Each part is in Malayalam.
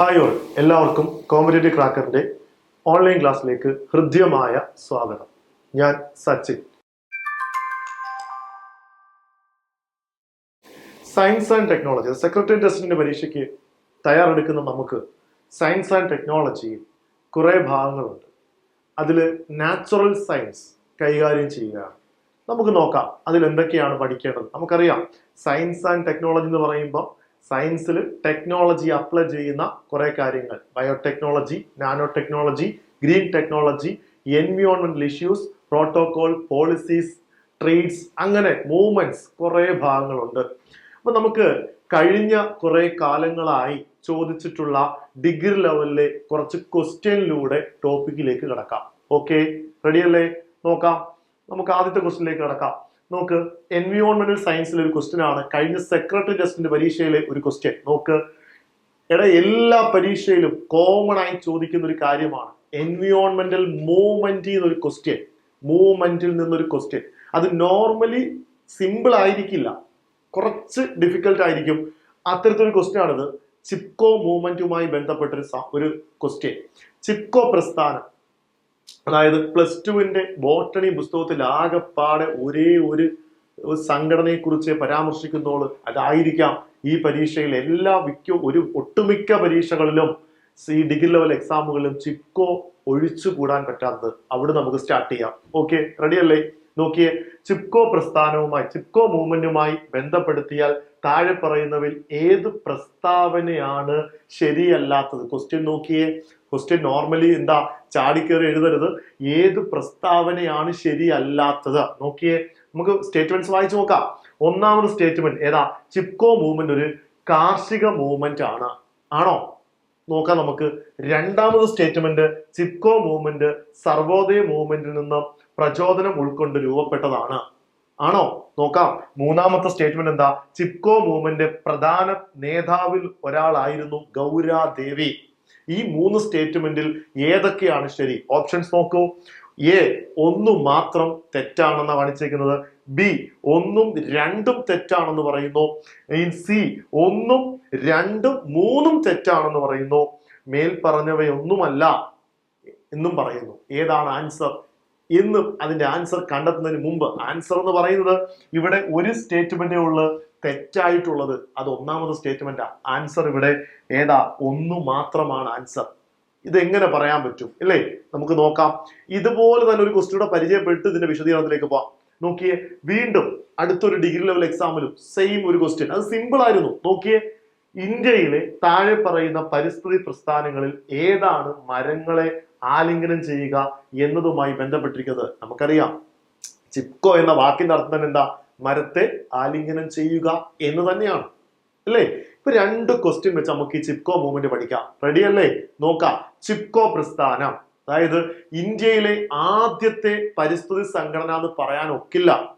ഹായ് ഓൾ എല്ലാവർക്കും കോമ്പറ്റേറ്റീവ് ക്രാക്കറിന്റെ ഓൺലൈൻ ക്ലാസ്സിലേക്ക് ഹൃദ്യമായ സ്വാഗതം. ഞാൻ Sachin. Science and technology secretary ടെസ്റ്റിന്റെ പരീക്ഷയ്ക്ക് തയ്യാറെടുക്കുന്ന നമുക്ക് സയൻസ് ആൻഡ് ടെക്നോളജിയിൽ കുറേ ഭാഗങ്ങളുണ്ട്. അതിൽ നാച്ചുറൽ സയൻസ് കൈകാര്യം ചെയ്യുകയാണ്. നമുക്ക് നോക്കാം അതിൽ എന്തൊക്കെയാണ് പഠിക്കേണ്ടത്. നമുക്കറിയാം സയൻസ് ആൻഡ് ടെക്നോളജി എന്ന് പറയുമ്പോൾ സയൻസിൽ ടെക്നോളജി അപ്ലൈ ചെയ്യുന്ന കുറേ കാര്യങ്ങൾ. Biotechnology nano technology green technology എൻവിയോൺമെന്റൽ issues protocol policies trades അങ്ങനെ മൂവ്മെന്റ്സ് കുറേ ഭാഗങ്ങളുണ്ട്. അപ്പൊ നമുക്ക് കഴിഞ്ഞ കുറെ കാലങ്ങളായി ചോദിച്ചിട്ടുള്ള ഡിഗ്രി ലെവലിലെ കുറച്ച് ക്വസ്റ്റ്യനിലൂടെ ടോപ്പിക്കിലേക്ക് കിടക്കാം. ഓക്കെ റെഡിയല്ലേ നോക്കാം. നമുക്ക് ആദ്യത്തെ ക്വസ്റ്റ്യനിലേക്ക് കിടക്കാം. നോക്ക് എൻവിയോൺമെന്റൽ സയൻസിലെ ഒരു ക്വസ്റ്റ്യൻ ആണ്. കഴിഞ്ഞ സെക്രട്ടറി ടെസ്റ്റിന്റെ പരീക്ഷയിലെ ഒരു ക്വസ്റ്റ്യൻ നോക്ക് എടാ എല്ലാ പരീക്ഷയിലും കോമൺ ആയി ചോദിക്കുന്ന ഒരു കാര്യമാണ് എൻവിയോൺമെന്റൽ മൂവ്മെന്റ് എന്നൊരു ക്വസ്റ്റ്യൻ മൂവ്മെന്റിൽ നിന്നൊരു ക്വസ്റ്റ്യൻ അത് നോർമലി സിമ്പിൾ ആയിരിക്കില്ല. കുറച്ച് ഡിഫിക്കൽട്ട് ആയിരിക്കും. അത്തരത്തിലൊരു ക്വസ്റ്റ്യൻ ആണിത്. ചിപ്കോ മൂവ്മെന്റുമായി ബന്ധപ്പെട്ടൊരു ഒരു ക്വസ്റ്റ്യൻ ചിപ്കോ പ്രസ്ഥാനം. അതായത് പ്ലസ് ടുവിന്റെ ബോട്ടണി പുസ്തകത്തിൽ ആകെപ്പാടെ ഒരേ ഒരു സംഘടനയെ കുറിച്ച് പരാമർശിക്കുന്നോൾ അതായിരിക്കാം ഈ പരീക്ഷയിൽ എല്ലാ മിക്ക ഒരു ഒട്ടുമിക്ക പരീക്ഷകളിലും ഈ ഡിഗ്രി ലെവൽ എക്സാമുകളിലും ചിപ്കോ ഒഴിച്ചുകൂടാൻ പറ്റാത്തത്. അവിടെ നമുക്ക് സ്റ്റാർട്ട് ചെയ്യാം. ഓക്കെ റെഡി അല്ലേ? നോക്കിയേ ചിപ്കോ പ്രസ്ഥാനവുമായി ചിപ്കോ മൂവ്മെന്റുമായി ബന്ധപ്പെടുത്തിയാൽ താഴെ പറയുന്നവയിൽ ഏത് പ്രസ്താവനയാണ് ശരിയല്ലാത്തത്? ക്വസ്റ്റ്യൻ നോക്കിയേ ക്വസ്റ്റ്യൻ നോർമലി എന്താ ചാടിക്കേറി എഴുതരുത്. ഏത് പ്രസ്താവനയാണ് ശരിയല്ലാത്തത്? നോക്കിയേ നമുക്ക് സ്റ്റേറ്റ്മെന്റ്സ് വായിച്ചു നോക്കാം. ഒന്നാമത് സ്റ്റേറ്റ്മെന്റ് ഏതാ? ചിപ്കോ മൂവ്മെന്റ് ഒരു കാർഷിക മൂവ്മെന്റ് ആണ്. ആണോ? നോക്കാം നമുക്ക്. രണ്ടാമത് സ്റ്റേറ്റ്മെന്റ് ചിപ്കോ മൂവ്മെന്റ് സർവോദയ മൂവ്മെന്റിൽ നിന്ന് പ്രചോദനം ഉൾക്കൊണ്ട് രൂപപ്പെട്ടതാണ്. ആണോ? നോക്കാം. മൂന്നാമത്തെ സ്റ്റേറ്റ്മെന്റ് എന്താ? ചിപ്കോ മൂവ്മെന്റ് പ്രധാന നേതാവിൽ ഒരാളായിരുന്നു ഗൗരാദേവി. ഈ മൂന്ന് സ്റ്റേറ്റ്മെന്റിൽ ഏതൊക്കെയാണ് ശരി? ഓപ്ഷൻസ് നോക്കൂ. എ ഒന്നു മാത്രം തെറ്റാണെന്ന് കാണിച്ചേക്കുന്നത് ബി ഒന്നും രണ്ടും തെറ്റാണെന്ന് പറയുന്നു. സി ഒന്നും രണ്ടും മൂന്നും തെറ്റാണെന്ന് പറയുന്നു. മേൽ പറഞ്ഞവയൊന്നുമല്ല എന്നും പറയുന്നു. ഏതാണ് ആൻസർ എന്നും അതിന്റെ ആൻസർ കണ്ടെത്തുന്നതിന് മുമ്പ് ആൻസർ എന്ന് പറയുന്നത് ഇവിടെ ഒരു സ്റ്റേറ്റ്മെന്റേ ഉള്ളു. തെറ്റായിട്ടുള്ളത് അത് ഒന്നാമത് സ്റ്റേറ്റ്മെന്റാ ആൻസർ ഇവിടെ ഏതാ? ഒന്നു മാത്രമാണ് ആൻസർ ഇതെങ്ങനെ പറയാൻ പറ്റും? അല്ലേ നമുക്ക് നോക്കാം. ഇതുപോലെ തന്നെ ഒരു ക്വസ്റ്റിയുടെ പരിചയപ്പെട്ട് ഇതിന്റെ വിശദീകരണത്തിലേക്ക് പോവാം. നോക്കിയേ വീണ്ടും അടുത്തൊരു ഡിഗ്രി ലെവൽ എക്സാമിലും സെയിം ഒരു ക്വസ്റ്റ്യൻ അത് സിമ്പിൾ ആയിരുന്നു. നോക്കിയേ ഇന്ത്യയിലെ താഴെ പറയുന്ന പരിസ്ഥിതി പ്രസ്ഥാനങ്ങളിൽ ഏതാണ് മരങ്ങളെ ആലിംഗനം ചെയ്യുക എന്നതുമായി ബന്ധപ്പെട്ടിരിക്കുന്നത്? നമുക്കറിയാം. ചിപ്കോ എന്ന വാക്കിന്റെ അർത്ഥം എന്താ? മരത്തെ ആലിംഗനം ചെയ്യുക എന്ന് തന്നെയാണ്. അല്ലേ? ഇപ്പൊ രണ്ട് ക്വസ്റ്റ്യൻ വെച്ച് നമുക്ക് ഈ ചിപ്കോ മൂവ്മെന്റ് പഠിക്കാം. റെഡി അല്ലേ? നോക്കാം. ചിപ്കോ പ്രസ്ഥാനം. അതായത് ഇന്ത്യയിലെ ആദ്യത്തെ പരിസ്ഥിതി സംഘടന എന്ന് പറയാൻ ഒക്കില്ല.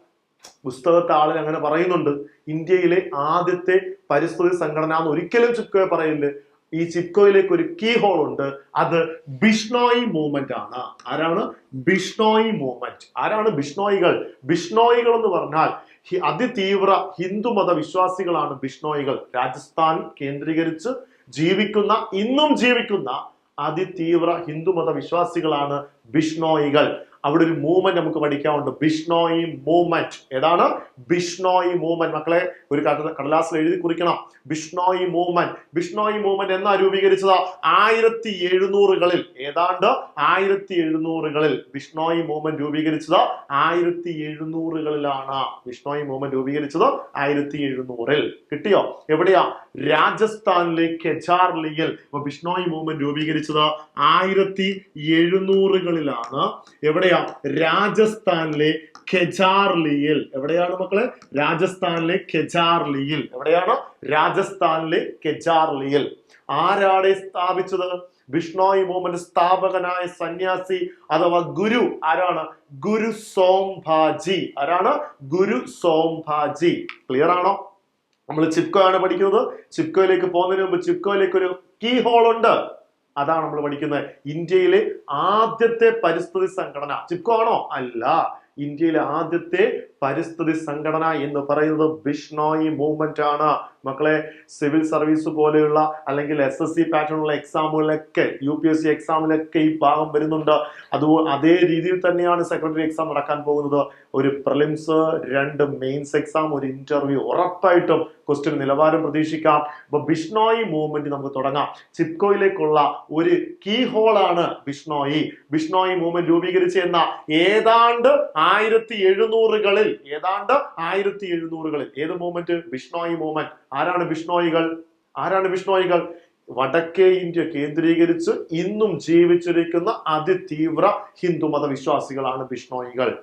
പുസ്തകത്തെ ആളിൽ അങ്ങനെ പറയുന്നുണ്ട്. ഇന്ത്യയിലെ ആദ്യത്തെ പരിസ്ഥിതി സംഘടന എന്ന് ഒരിക്കലും ചിപ്കോയെ പറയില്ല. ഈ ചിപ്കോയിലേക്ക് ഒരു കീ ഹോൾ ഉണ്ട്. അത് ബിഷ്ണോയി മൂവ്മെന്റ് ആണ്. ആരാണ്? ബിഷ്ണോയി മൂവ്മെന്റ് ആരാണ് ബിഷ്ണോയികൾ ബിഷ്ണോയികൾ എന്ന് പറഞ്ഞാൽ അതിതീവ്ര ഹിന്ദുമത വിശ്വാസികളാണ് ബിഷ്ണോയികൾ. രാജസ്ഥാൻ കേന്ദ്രീകരിച്ച് ജീവിക്കുന്ന ഇന്നും ജീവിക്കുന്ന അതിതീവ്ര ഹിന്ദുമത വിശ്വാസികളാണ് ബിഷ്ണോയികൾ. അവിടെ ഒരു മൂവ്മെന്റ് നമുക്ക് പഠിക്കാറുണ്ട് ബിഷ്ണോയി മൂവ്മെന്റ് ഏതാണ്? ബിഷ്ണോയി മൂവ്മെന്റ് മക്കളെ ഒരു കട- കടലാസിൽ എഴുതി കുറിക്കണം. ബിഷ്ണോയി മൂവ്മെന്റ് ബിഷ്ണോയി മൂവ്മെന്റ് എന്നാ രൂപീകരിച്ചത്? ആയിരത്തി എഴുന്നൂറുകളിൽ ഏതാണ്ട്? ആയിരത്തി എഴുന്നൂറുകളിൽ ബിഷ്ണോയി മൂവ്മെന്റ് രൂപീകരിച്ചത് ആയിരത്തി എഴുന്നൂറുകളിലാണ് ബിഷ്ണോയി മൂവ്മെന്റ് രൂപീകരിച്ചത് ആയിരത്തി എഴുന്നൂറിൽ കിട്ടിയോ? എവിടെയാ? രാജസ്ഥാനിലെ കെജാർലിയിൽ ബിഷ്ണോയി മൂവ്മെന്റ് രൂപീകരിച്ചത് ആയിരത്തി എഴുന്നൂറുകളിലാണ് എവിടെയാ? രാജസ്ഥാനിലെ ഖെജാർലിയിൽ. എവിടെയാണ് മക്കളെ? രാജസ്ഥാനിലെ ഖെജാർലിയിൽ. എവിടെയാണ്? രാജസ്ഥാനിലെ ഖെജാർലിയിൽ. ആരാടെ സ്ഥാപിച്ചത്? ബിഷ്ണോയി മൂവ്മെന്റ് സ്ഥാപകനായ സന്യാസി അഥവാ ഗുരു ആരാണ്? ഗുരു സോംഭാജി. ആരാണ്? ഗുരു സോംഭാജി. ക്ലിയർ ആണോ? നമ്മൾ ചിപ്കോ ആണ് പഠിക്കുന്നത്. ചിപ്കോയിലേക്ക് പോകുന്നതിന് മുമ്പ് ചിപ്കോയിലേക്ക് ഒരു കീ ഹോൾ ഉണ്ട് അതാണ് നമ്മൾ പഠിക്കുന്നത് ഇന്ത്യയിലെ ആദ്യത്തെ പരിസ്ഥിതി സംഘടന. ചിപ്കോ ആണോ? അല്ല. ഇന്ത്യയിലെ ആദ്യത്തെ പരിസ്ഥിതി സംഘടന എന്ന് പറയുന്നത് ബിഷ്ണോയി മൂവ്മെന്റ് ആണ്. മക്കളെ സിവിൽ സർവീസ് പോലെയുള്ള അല്ലെങ്കിൽ എസ് എസ് സി പാറ്റേണുള്ള എക്സാമുകളിലൊക്കെ യു പി എസ് സി എക്സാമിലൊക്കെ ഈ ഭാഗം വരുന്നുണ്ട്. അതുപോലെ അതേ രീതിയിൽ തന്നെയാണ് സെക്രട്ടറി എക്സാം നടക്കാൻ പോകുന്നത്. ഒരു പ്രിലിംസ് രണ്ട് മെയിൻസ് എക്സാം ഒരു ഇന്റർവ്യൂ ഉറപ്പായിട്ടും ക്വസ്റ്റ്യൻ നിലവാരം പ്രതീക്ഷിക്കാം. അപ്പൊ ബിഷ്ണോയി മൂവ്മെന്റ് നമുക്ക് തുടങ്ങാം. ചിപ്കോയിലേക്കുള്ള ഒരു കീ ഹോളാണ് ബിഷ്ണോയി ബിഷ്ണോയി മൂവ്മെന്റ് രൂപീകരിച്ച് എന്ന? ഏതാണ്ട് ആയിരത്തി എഴുന്നൂറുകളിൽ ഏതാണ്ട് ആയിരത്തി എഴുന്നൂറുകളിൽ. ഏത് മൂവ്മെന്റ് ബിഷ്ണോയി മൂവ്മെന്റ് ആരാണ് ബിഷ്ണോയികൾ? ആരാണ് ബിഷ്ണോയികൾ? വടക്കേ ഇന്ത്യ കേന്ദ്രീകരിച്ച് ഇന്നും ജീവിച്ചിരിക്കുന്ന അതിതീവ്ര ഹിന്ദു മതവിശ്വാസികളാണ് ബിഷ്ണോയികൾ.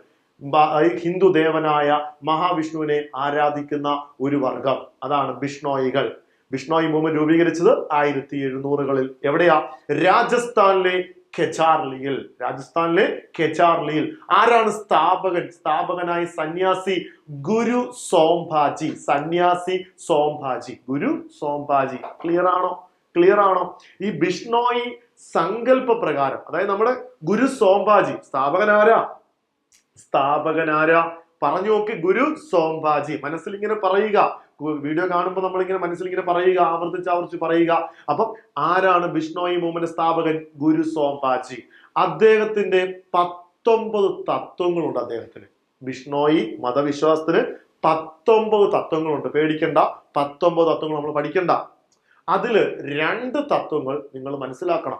ഹിന്ദു ദേവനായ മഹാവിഷ്ണുവിനെ ആരാധിക്കുന്ന ഒരു വർഗം. അതാണ് ബിഷ്ണോയികൾ. ബിഷ്ണോയി മൂവ്മെന്റ് രൂപീകരിച്ചത് ആയിരത്തി എഴുന്നൂറുകളിൽ. എവിടെയാ? രാജസ്ഥാനിലെ ഖെച്ചാർലിയിൽ രാജസ്ഥാനിലെ കെചാർലിയിൽ ആരാണ് സ്ഥാപകൻ? സ്ഥാപകനായ സന്യാസി ഗുരു സോംഭാജി. സന്യാസി സോംഭാജി. ഗുരു സോംഭാജി. ക്ലിയർ ആണോ? ക്ലിയർ ആണോ? ഈ ബിഷ്ണോയി സങ്കല്പ പ്രകാരം അതായത് നമ്മുടെ ഗുരു സോംഭാജി സ്ഥാപകൻ ആരാ സ്ഥാപകനാരാ? പറഞ്ഞു നോക്കി ഗുരു സോംഭാജി. മനസ്സിൽ ഇങ്ങനെ പറയുക. വീഡിയോ കാണുമ്പോൾ നമ്മളിങ്ങനെ മനസ്സിൽ ഇങ്ങനെ പറയുക ആവർത്തിച്ച് ആവർത്തിച്ച് പറയുക. അപ്പം ആരാണ് ബിഷ്ണോയി മൂവ്മെന്റ് സ്ഥാപകൻ? ഗുരു സോംഭാജി അദ്ദേഹത്തിന്റെ പത്തൊമ്പത് തത്വങ്ങളുണ്ട് അദ്ദേഹത്തിന്. ബിഷ്ണോയി മതവിശ്വാസത്തിന് പത്തൊമ്പത് തത്വങ്ങളുണ്ട്. പേടിക്കണ്ട. പത്തൊമ്പത് തത്വങ്ങൾ നമ്മൾ പഠിക്കണ്ട. അതിൽ രണ്ട് തത്വങ്ങൾ നിങ്ങൾ മനസ്സിലാക്കണം.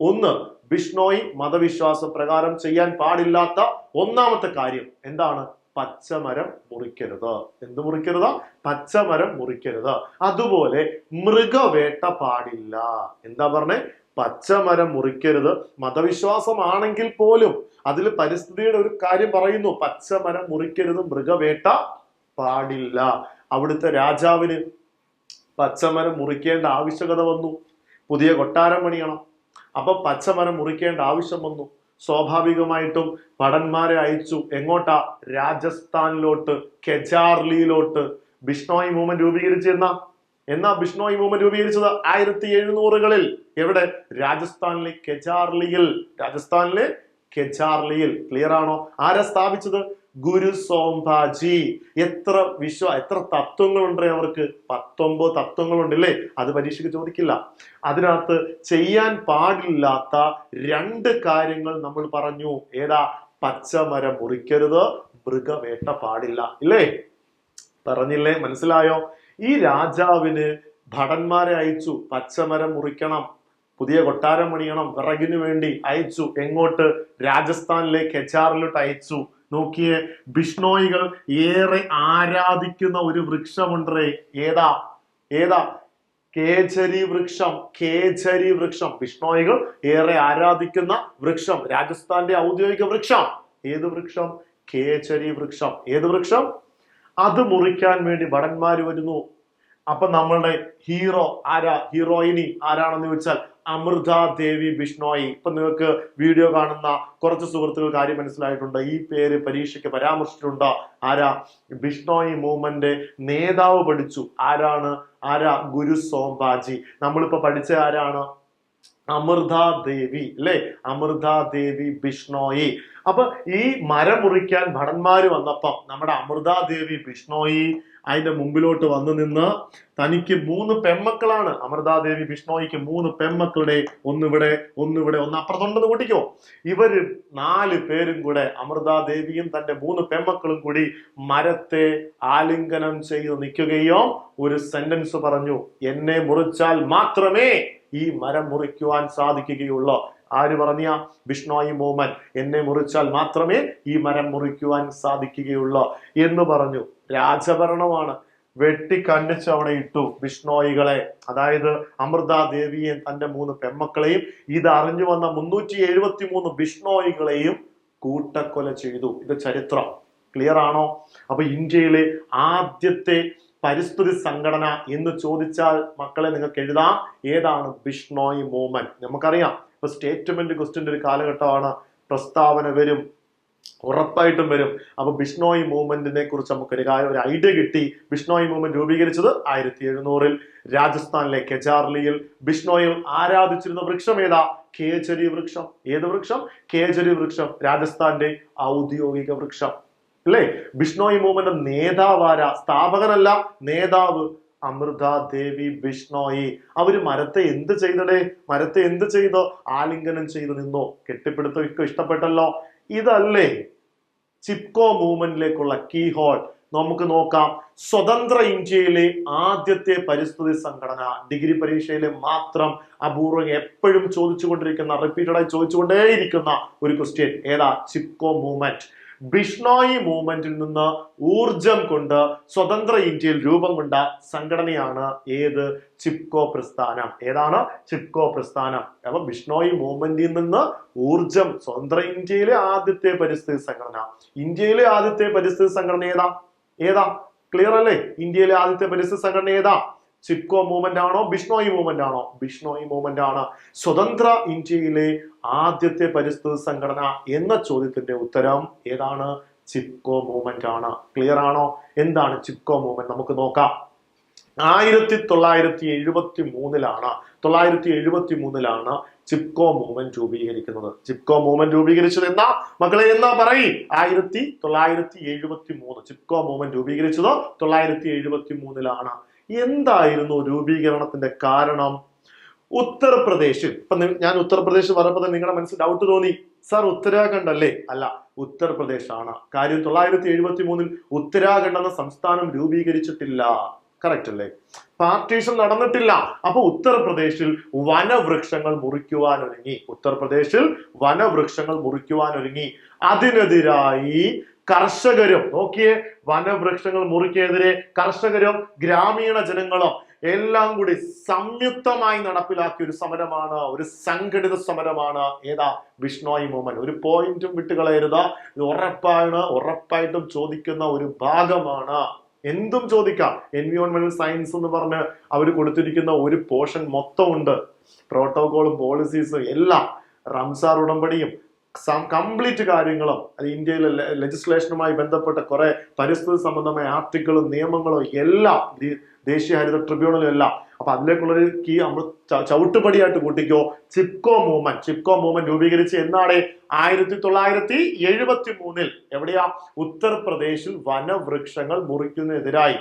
ഒന്ന് ബിഷ്ണോയി മതവിശ്വാസ പ്രകാരം ചെയ്യാൻ പാടില്ലാത്ത ഒന്നാമത്തെ കാര്യം എന്താണ്? പച്ചമരം മുറിക്കരുത്. എന്ത് മുറിക്കരുത്? പച്ചമരം മുറിക്കരുത്. അതുപോലെ മൃഗവേട്ട പാടില്ല. എന്താ പറഞ്ഞേ? പച്ചമരം മുറിക്കരുത്. മതവിശ്വാസമാണെങ്കിൽ പോലും അതിൽ പരിസ്ഥിതിയുടെ ഒരു കാര്യം പറയുന്നു. പച്ചമരം മുറിക്കരുത് മൃഗവേട്ട പാടില്ല. അവിടുത്തെ രാജാവിന് പച്ചമരം മുറിക്കേണ്ട ആവശ്യകത വന്നു. പുതിയ കൊട്ടാരം പണിയണം. അപ്പൊ പച്ചമരം മുറിക്കേണ്ട ആവശ്യം വന്നു. സ്വാഭാവികമായിട്ടും ഭടന്മാരെ അയച്ചു. എങ്ങോട്ടാ? രാജസ്ഥാനിലോട്ട് കെജാർലിയിലോട്ട്. ബിഷ്ണോയി മൂവ്മെന്റ് രൂപീകരിച്ചിരുന്ന എന്നാ? ബിഷ്ണോയി മൂവ്മെന്റ് രൂപീകരിച്ചത്? ആയിരത്തി എഴുന്നൂറുകളിൽ. എവിടെ? രാജസ്ഥാനിലെ കെജാർലിയിൽ. രാജസ്ഥാനിലെ കെജാർലിയിൽ. ക്ലിയർ ആണോ? ആരാ സ്ഥാപിച്ചത്? ഗുരു സോംഭാജി എത്ര വിശ്വ എത്ര തത്വങ്ങളുണ്ട് അവർക്ക്? പത്തൊമ്പത് തത്വങ്ങളുണ്ടല്ലേ? അത് പരീക്ഷയ്ക്ക് ചോദിക്കില്ല. അതിനകത്ത് ചെയ്യാൻ പാടില്ലാത്ത രണ്ട് കാര്യങ്ങൾ നമ്മൾ പറഞ്ഞു. ഏതാ? പച്ചമരം മുറിക്കരുത് മൃഗവേട്ട പാടില്ല. ഇല്ലേ? പറഞ്ഞില്ലേ? മനസ്സിലായോ? ഈ രാജാവിന് ഭടന്മാരെ അയച്ചു. പച്ചമരം മുറിക്കണം. പുതിയ കൊട്ടാരം പണിയണം. വിറകിന് വേണ്ടി അയച്ചു. എങ്ങോട്ട്? രാജസ്ഥാനിലെ കെച്ചാറിലോട്ട് അയച്ചു. നോക്കിയേ ബിഷ്ണോയികൾ ഏറെ ആരാധിക്കുന്ന ഒരു വൃക്ഷമുണ്ടേ ഏതാ? ഏതാ? കേചരി വൃക്ഷം കേചരി വൃക്ഷം. ബിഷ്ണോയികൾ ഏറെ ആരാധിക്കുന്ന വൃക്ഷം. രാജസ്ഥാന്റെ ഔദ്യോഗിക വൃക്ഷം. ഏത് വൃക്ഷം? കേചരി വൃക്ഷം. ഏത് വൃക്ഷം? അത് മുറിക്കാൻ വേണ്ടി ഭടന്മാര് വരുന്നു. അപ്പൊ നമ്മളുടെ ഹീറോ ആരാ? ഹീറോയിനി ആരാണെന്ന് ചോദിച്ചാൽ അമൃത ദേവി ബിഷ്ണോയി ഇപ്പൊ നിങ്ങൾക്ക് വീഡിയോ കാണുന്ന കുറച്ച് സുഹൃത്തുക്കൾ കാര്യം മനസ്സിലായിട്ടുണ്ട്. ഈ പേര് പരീക്ഷയ്ക്ക് പരാമർശിച്ചിട്ടുണ്ട്. ആരാ? ബിഷ്ണോയി മൂവ്മെന്റ് നേതാവ് പഠിച്ചു. ആരാണ്? ആരാ? ഗുരു സോംബാജി. നമ്മളിപ്പോ പഠിച്ച ആരാണ്? അമൃത ദേവി അല്ലേ? അമൃത ദേവി ബിഷ്ണോയി അപ്പൊ ഈ മരം മുറിക്കാൻ ഭടന്മാര് വന്നപ്പം നമ്മുടെ അമൃത ദേവി ബിഷ്ണോയി അതിന്റെ മുമ്പിലോട്ട് വന്നു നിന്ന് തനിക്ക് മൂന്ന് പെമ്മക്കളാണ്. അമൃതാദേവി ബിഷ്ണോയിക്ക് മൂന്ന് പെമ്മക്കളുടെ ഒന്നിവിടെ ഒന്നിവിടെ ഒന്ന് അപ്പുറത്തുണ്ടെന്ന് കൂട്ടിക്കോ. ഇവർ നാല് പേരും കൂടെ അമൃതാദേവിയും തന്റെ മൂന്ന് പെമ്മക്കളും കൂടി മരത്തെ ആലിംഗനം ചെയ്ത് നിൽക്കുകയോ ഒരു സെന്റൻസ് പറഞ്ഞു എന്നെ മുറിച്ചാൽ മാത്രമേ ഈ മരം മുറിക്കുവാൻ സാധിക്കുകയുള്ളൂ. ആര് പറഞ്ഞ ബിഷ്ണോയി മോമൻ എന്നെ മുറിച്ചാൽ മാത്രമേ ഈ മരം മുറിക്കുവാൻ സാധിക്കുകയുള്ളൂ എന്ന് പറഞ്ഞു. രാജഭരണമാണ്. വെട്ടി കണ്ണിച്ച് അവിടെ ഇട്ടു വിഷ്ണോയികളെ അതായത് അമൃത ദേവിയെയും തന്റെ മൂന്ന് പെമ്മക്കളെയും ഇത് അറിഞ്ഞു വന്ന മുന്നൂറ്റി എഴുപത്തി മൂന്ന് ബിഷ്ണോയികളെയും കൂട്ടക്കൊല ചെയ്തു. ഇത് ചരിത്രം. ക്ലിയർ ആണോ? അപ്പൊ ഇന്ത്യയിലെ ആദ്യത്തെ പരിസ്ഥിതി സംഘടന എന്ന് ചോദിച്ചാൽ മക്കളെ നിങ്ങൾക്ക് എഴുതാം. ഏതാണ് ബിഷ്ണോയ് മൂവ്മെന്റ്? നമുക്കറിയാം. ഇപ്പൊ സ്റ്റേറ്റ്മെന്റ് ക്വസ്റ്റിന്റെ ഒരു കാലഘട്ടമാണ്. പ്രസ്താവന വരും. ഉറപ്പായിട്ടും വരും. അപ്പൊ ബിഷ്ണോയ് മൂവ്മെന്റിനെ കുറിച്ച് നമുക്കൊരു കാര്യം ഒരു ഐഡിയ കിട്ടി. ബിഷ്ണോയ് മൂവ്മെന്റ് രൂപീകരിച്ചത് ആയിരത്തി എഴുന്നൂറിൽ രാജസ്ഥാനിലെ കെജാർലിയിൽ ബിഷ്ണോയിൽ ആരാധിച്ചിരുന്ന വൃക്ഷം ഏതാ? കേജരി വൃക്ഷം. ഏത് വൃക്ഷം? കേജരി വൃക്ഷം. രാജസ്ഥാന്റെ ഔദ്യോഗിക വൃക്ഷം. അല്ലേ? ബിഷ്ണോയി മൂവ്മെന്റ് നേതാവാര സ്ഥാപകനല്ല നേതാവ് അമൃത ദേവി ബിഷ്ണോയി. അവർ മരത്തെ എന്ത് ചെയ്തടേ? മരത്തെ എന്ത് ചെയ്തോ? ആലിംഗനം ചെയ്ത് നിന്നോ? കെട്ടിപ്പിടുത്തം ഇഷ്ടപ്പെട്ടല്ലോ. ഇതല്ലേ ചിപ്കോ മൂവ്മെന്റിലേക്കുള്ള കീ ഹോൾ നമുക്ക് നോക്കാം. സ്വതന്ത്ര ഇന്ത്യയിലെ ആദ്യത്തെ പരിസ്ഥിതി സംഘടന. ഡിഗ്രി പരീക്ഷയിലെ മാത്രം അപൂർവം എപ്പോഴും ചോദിച്ചുകൊണ്ടിരിക്കുന്ന റിപ്പീറ്റഡായി ചോദിച്ചുകൊണ്ടേയിരിക്കുന്ന ഒരു ക്വസ്റ്റ്യൻ ഏതാ? ചിപ്കോ മൂവ്മെന്റ്. ബിഷ്ണോയി മൂവ്മെന്റിൽ നിന്ന് ഊർജം കൊണ്ട് സ്വതന്ത്ര ഇന്ത്യയിൽ രൂപം കൊണ്ട സംഘടനയാണ് ഏത്? ചിപ്കോ പ്രസ്ഥാനം. ഏതാണ്? ചിപ്കോ പ്രസ്ഥാനം. അപ്പൊ ബിഷ്ണോയി മൂവ്മെന്റിൽ നിന്ന് ഊർജം സ്വതന്ത്ര ഇന്ത്യയിലെ ആദ്യത്തെ പരിസ്ഥിതി സംഘടന. ഇന്ത്യയിലെ ആദ്യത്തെ പരിസ്ഥിതി സംഘടന ഏതാ? ഏതാ? ക്ലിയർ അല്ലേ? ഇന്ത്യയിലെ ആദ്യത്തെ പരിസ്ഥിതി സംഘടന ഏതാ? ചിപ്കോ മൂവ്മെന്റ് ആണോ? ബിഷ്ണോയി മൂവ്മെന്റ് ആണോ? ബിഷ്ണോയി മൂവ്മെന്റ് ആണ്. സ്വതന്ത്ര ഇന്ത്യയിലെ ആദ്യത്തെ പരിസ്ഥിതി സംഘടന എന്ന ചോദ്യത്തിന്റെ ഉത്തരം ഏതാണ്? ചിപ്കോ മൂവ്മെന്റ് ആണ്. ക്ലിയർ ആണോ? എന്താണ് ചിപ്കോ മൂവ്മെന്റ് നമുക്ക് നോക്കാം. ആയിരത്തി തൊള്ളായിരത്തി എഴുപത്തി മൂന്നിലാണ് തൊള്ളായിരത്തി എഴുപത്തി മൂന്നിലാണ് ചിപ്കോ മൂവ്മെന്റ് രൂപീകരിക്കുന്നത്. ചിപ്കോ മൂവ്മെന്റ് രൂപീകരിച്ചത് എന്നാ മക്കളെ എന്നാ പറയും? ആയിരത്തി തൊള്ളായിരത്തി എഴുപത്തി മൂന്ന് ചിപ്കോ മൂവ്മെന്റ് രൂപീകരിച്ചത്? തൊള്ളായിരത്തി എഴുപത്തി മൂന്നിലാണ് എന്തായിരുന്നു രൂപീകരണത്തിന്റെ കാരണം? ഉത്തർപ്രദേശിൽ ഇപ്പൊ ഞാൻ ഉത്തർപ്രദേശ് പറഞ്ഞപ്പോൾ തന്നെ നിങ്ങളുടെ മനസ്സിൽ ഡൗട്ട് തോന്നി. സാർ ഉത്തരാഖണ്ഡ് അല്ലേ? അല്ല ഉത്തർപ്രദേശ് ആണ് കാര്യം തൊള്ളായിരത്തി എഴുപത്തി മൂന്നിൽ ഉത്തരാഖണ്ഡ് എന്ന സംസ്ഥാനം രൂപീകരിച്ചിട്ടില്ല. കറക്റ്റ് അല്ലേ? പാർട്ടീഷൻ നടന്നിട്ടില്ല. അപ്പൊ ഉത്തർപ്രദേശിൽ വനവൃക്ഷങ്ങൾ മുറിക്കുവാൻ ഒരുങ്ങി ഉത്തർപ്രദേശിൽ വനവൃക്ഷങ്ങൾ മുറിക്കുവാൻ ഒരുങ്ങി അതിനെതിരായി കർഷകരും നോക്കിയേ വനവൃക്ഷങ്ങൾ മുറിക്കെതിരെ കർഷകരും ഗ്രാമീണ ജനങ്ങളും എല്ലാം കൂടി സംയുക്തമായി നടപ്പിലാക്കിയ ഒരു സമരമാണ് ഒരു സംഘടിത സമരമാണ്. ഏതാ? വിഷ്ണോയി മോമൻ ഒരു പോയിന്റും വിട്ടുകളയരുത്. ഇത് ഉറപ്പാണ്. ഉറപ്പായിട്ടും ചോദിക്കുന്ന ഒരു ഭാഗമാണ്. എന്തും ചോദിക്കാം. എൻവിയോൺമെന്റൽ സയൻസ് എന്ന് പറഞ്ഞ് അവർ കൊടുത്തിരിക്കുന്ന ഒരു പോർഷൻ മൊത്തമുണ്ട്. പ്രോട്ടോകോളും പോളിസീസും എല്ലാം. റംസാർ ഉടമ്പടിയും കംപ്ലീറ്റ് കാര്യങ്ങളും ഇന്ത്യയിലെ ലെജിസ്ലേഷനുമായി ബന്ധപ്പെട്ട കുറെ പരിസ്ഥിതി സംബന്ധമായ ആർട്ടിക്കിളും നിയമങ്ങളും എല്ലാം ദേശീയ ഹരിത ട്രിബ്യൂണലും എല്ലാം. അപ്പൊ അതിലേക്കുള്ളൊരു കീ നമ്മൾ ചവിട്ടുപടിയായിട്ട് കൂട്ടിക്കോ. ചിപ്കോ മൂവ്മെന്റ് ചിപ്കോ മൂവ്മെന്റ് രൂപീകരിച്ച് എന്നാണ് ആയിരത്തി തൊള്ളായിരത്തി എഴുപത്തി മൂന്നിൽ എവിടെയാ? ഉത്തർപ്രദേശിൽ വനവൃക്ഷങ്ങൾ മുറിക്കുന്നതിനെതിരായി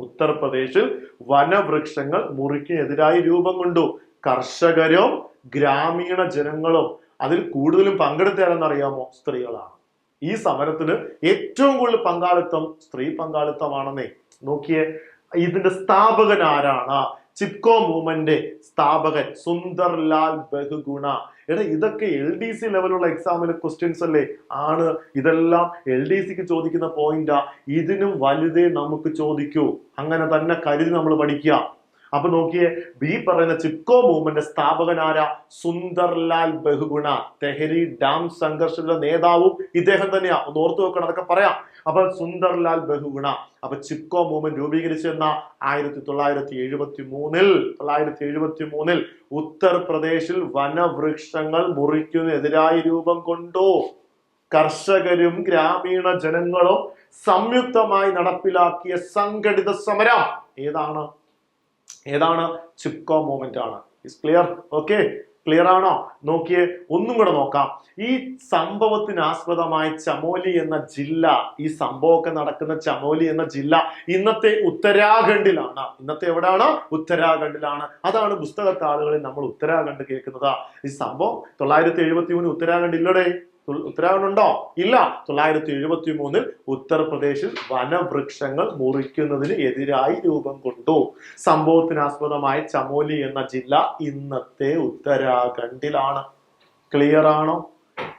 ഉത്തർപ്രദേശിൽ വനവൃക്ഷങ്ങൾ മുറിക്കുന്നതിനെതിരായി രൂപം കൊണ്ടു. കർഷകരും ഗ്രാമീണ ജനങ്ങളും അതിൽ കൂടുതലും പങ്കെടുത്തയാരെന്ന് അറിയാമോ? സ്ത്രീകളാണ്. ഈ സമരത്തിന് ഏറ്റവും കൂടുതൽ പങ്കാളിത്തം സ്ത്രീ പങ്കാളിത്തമാണെന്നേ. നോക്കിയേ ഇതിന്റെ സ്ഥാപകൻ ആരാണ്? ചിപ്കോ മൂവ്മെന്റ് സ്ഥാപകൻ സുന്ദർലാൽ ബഹുഗുണ. എടാ ഇതൊക്കെ എൽ ഡി സി ലെവലുള്ള എക്സാമിലെ ക്വസ്റ്റ്യൻസ് അല്ലേ? ആണ്. ഇതെല്ലാം എൽ ഡി സിക്ക് ചോദിക്കുന്ന പോയിന്റാ ഇതിനും വലുതേ നമുക്ക് ചോദിക്കൂ. അങ്ങനെ തന്നെ കരുതി നമ്മൾ പഠിക്കുക. അപ്പൊ നോക്കിയേ ബി പറയുന്ന ചിപ്കോ മൂവ്മെന്റ് സ്ഥാപകനായ സുന്ദർലാൽ ബഹുഗുണ തെഹരി ഡാം സംഘർഷത്തിലെ നേതാവും ഇദ്ദേഹം തന്നെയാ. ഒന്ന് ഓർത്തു വെക്കണം അതൊക്കെ പറയാം. അപ്പൊ സുന്ദർലാൽ ബഹുഗുണ. അപ്പൊ ചിപ്കോ മൂവ്മെന്റ് രൂപീകരിച്ചെന്ന ആയിരത്തി തൊള്ളായിരത്തി എഴുപത്തി മൂന്നിൽ തൊള്ളായിരത്തി എഴുപത്തി മൂന്നിൽ ഉത്തർപ്രദേശിൽ വനവൃക്ഷങ്ങൾ മുറിക്കുന്നതിനെതിരായി രൂപം കൊണ്ടു. കർഷകരും ഗ്രാമീണ ജനങ്ങളും സംയുക്തമായി നടപ്പിലാക്കിയ സംഘടിത സമരം. ഏതാണ്? ഏതാണ്? ചിപ്കോ മൂവ്മെന്റ് ആണ്. ഇസ് ക്ലിയർ ഓക്കെ ക്ലിയർ ആണോ? നോക്കിയേ ഒന്നും കൂടെ നോക്കാം. ഈ സംഭവത്തിന് ആസ്പദമായി ചമോലി എന്ന ജില്ല ഈ സംഭവമൊക്കെ നടക്കുന്ന ചമോലി എന്ന ജില്ല ഇന്നത്തെ ഉത്തരാഖണ്ഡിലാണ്. ഇന്നത്തെ എവിടെയാണ്? ഉത്തരാഖണ്ഡിലാണ്. അതാണ് പുസ്തകത്താളുകളിൽ നമ്മൾ ഉത്തരാഖണ്ഡ് കേൾക്കുന്നത്. ഈ സംഭവം തൊള്ളായിരത്തി എഴുപത്തി മൂന്ന് ഉത്തരാഖണ്ഡ് ഇല്ലടേ. ഉത്തരാഖണ്ഡ് ഉണ്ടോ ഇല്ല. തൊള്ളായിരത്തി എഴുപത്തി മൂന്നിൽ ഉത്തർപ്രദേശിൽ വനവൃക്ഷങ്ങൾ മുറിക്കുന്നതിന് എതിരായി രൂപം കൊണ്ടു. സംഭവത്തിനാസ്പദമായ ചമോലി എന്ന ജില്ല ഇന്നത്തെ ഉത്തരാഖണ്ഡിലാണ്. ക്ലിയർ ആണോ?